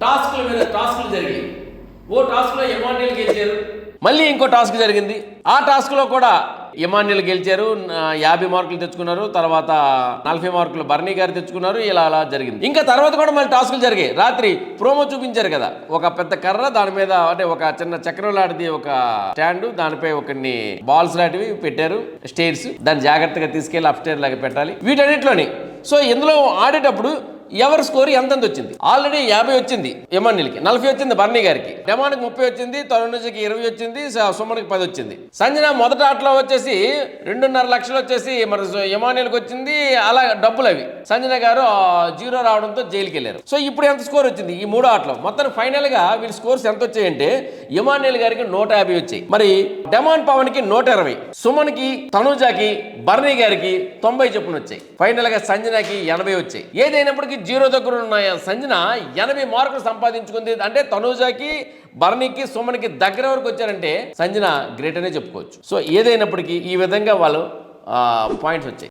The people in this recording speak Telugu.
టాస్క్ల మీద టాస్క్లు జరిగాయి. ఓ టాస్క్లో ఎమాన్యుల్ గెలిచారు. మళ్ళీ ఇంకో టాస్క్ జరిగింది. ఆ టాస్క్లో కూడా ఎమాన్యుల్ గెలిచారు. యాభై మార్కులు తెచ్చుకున్నారు. తర్వాత నలభై మార్కులు బర్నీ గారు తెచ్చుకున్నారు. ఇలా అలా జరిగింది. ఇంకా తర్వాత కూడా మళ్ళీ టాస్కులు జరిగాయి. రాత్రి ప్రోమో చూపించారు కదా. ఒక పెద్ద కర్ర దాని మీద అంటే ఒక చిన్న చక్రం లాంటిది ఒక స్టాండ్ దానిపై ఒకన్ని బాల్స్ లాంటివి పెట్టారు. స్టేర్స్. దాన్ని జాగ్రత్తగా తీసుకెళ్ళి అప్ స్టేర్ లాగా పెట్టాలి. వీటన్నిటిలోని. సో ఇందులో ఆడేటప్పుడు ఎవరి స్కోర్ ఎంతెంత వచ్చింది? ఆల్రెడీ యాభై వచ్చింది ఎమాన్యుల్కి నలభై వచ్చింది బర్నీ గారికి. డెమాన్కి ముప్పై వచ్చింది తరుణ్కి ఇరవై వచ్చింది సుమన్కి పది వచ్చింది. సంజన మొదట ఆటలో వచ్చేసి రెండున్నర లక్షలు వచ్చేసి మరి ఎమాన్యుల్కి వచ్చింది అలా డబ్బులు అవి. సంజన గారు ఆ, జీరో రావడంతో జైలుకి వెళ్ళారు. సో ఇప్పుడు ఎంత స్కోర్ వచ్చింది ఈ మూడో ఆటలో? మొత్తం ఫైనల్గా వీళ్ళ స్కోర్స్ ఎంత వచ్చాయంటే ఎమాన్యుల్ గారికి నూట యాభై వచ్చాయి. మరి డెమాన్ పవన్కి నూట ఇరవై సుమన్కి తనుజాకి బర్నీ గారికి తొంభై చొప్పున వచ్చాయి. ఫైనల్గా సంజనకి ఎనభై వచ్చాయి. ఏదైనప్పటికీ జీరో దగ్గర ఉన్నాయి? సంజన ఎనభై మార్కులు సంపాదించుకుంది. అంటే తనుజాకి భరణికి సుమన్కి దగ్గర వరకు వచ్చారంటే సంజన గ్రేట్ అనే చెప్పుకోవచ్చు. సో ఏదైనప్పటికీ ఈ విధంగా వాళ్ళు పాయింట్స్ వచ్చాయి.